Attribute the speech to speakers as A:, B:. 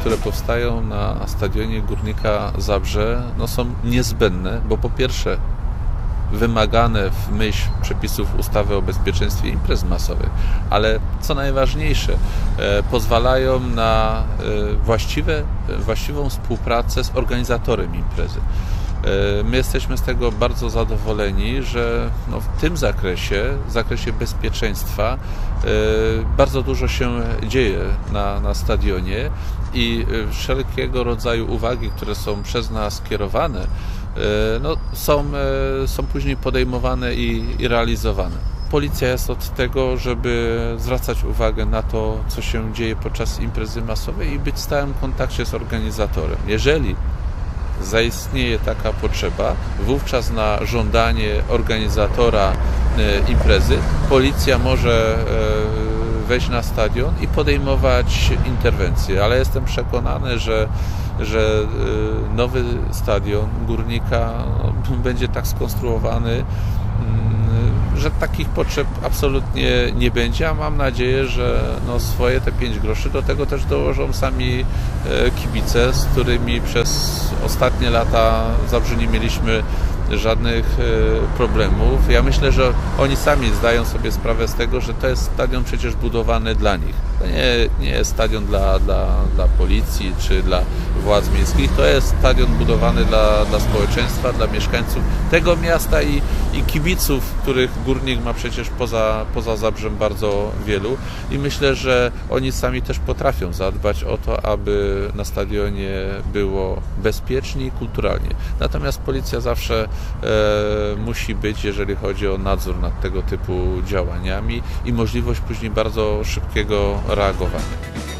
A: które powstają na stadionie Górnika Zabrze, no są niezbędne, bo po pierwsze wymagane w myśl przepisów ustawy o bezpieczeństwie imprez masowych, ale co najważniejsze, e, pozwalają na e, właściwe, właściwą współpracę z organizatorem imprezy. E, My jesteśmy z tego bardzo zadowoleni, że no w tym zakresie, w zakresie bezpieczeństwa, e, bardzo dużo się dzieje na, na stadionie i wszelkiego rodzaju uwagi, które są przez nas kierowane, e, no, są, są później podejmowane i, i realizowane. Policja jest od tego, żeby zwracać uwagę na to, co się dzieje podczas imprezy masowej i być w stałym kontakcie z organizatorem. Jeżeli zaistnieje taka potrzeba, wówczas na żądanie organizatora e, imprezy policja może e, wejść na stadion i podejmować interwencje, ale jestem przekonany, że, że e, nowy stadion Górnika no, będzie tak skonstruowany, mm, że takich potrzeb absolutnie nie będzie, a mam nadzieję, że no swoje te 5 groszy do tego też dołożą sami e, kibice, z którymi przez ostatnie lata Zabrzu nie mieliśmy żadnych e, problemów. Ja myślę, że oni sami zdają sobie sprawę z tego, że to jest stadion przecież budowany dla nich. To nie, nie jest stadion dla, dla, dla policji czy dla władz miejskich, to jest stadion budowany dla, dla społeczeństwa, dla mieszkańców tego miasta i, i kibiców, których Górnik ma przecież poza, poza Zabrzem bardzo wielu i myślę, że oni sami też potrafią zadbać o to, aby na stadionie było bezpiecznie i kulturalnie. Natomiast policja zawsze musi być, jeżeli chodzi o nadzór nad tego typu działaniami i możliwość później bardzo szybkiego reagowania.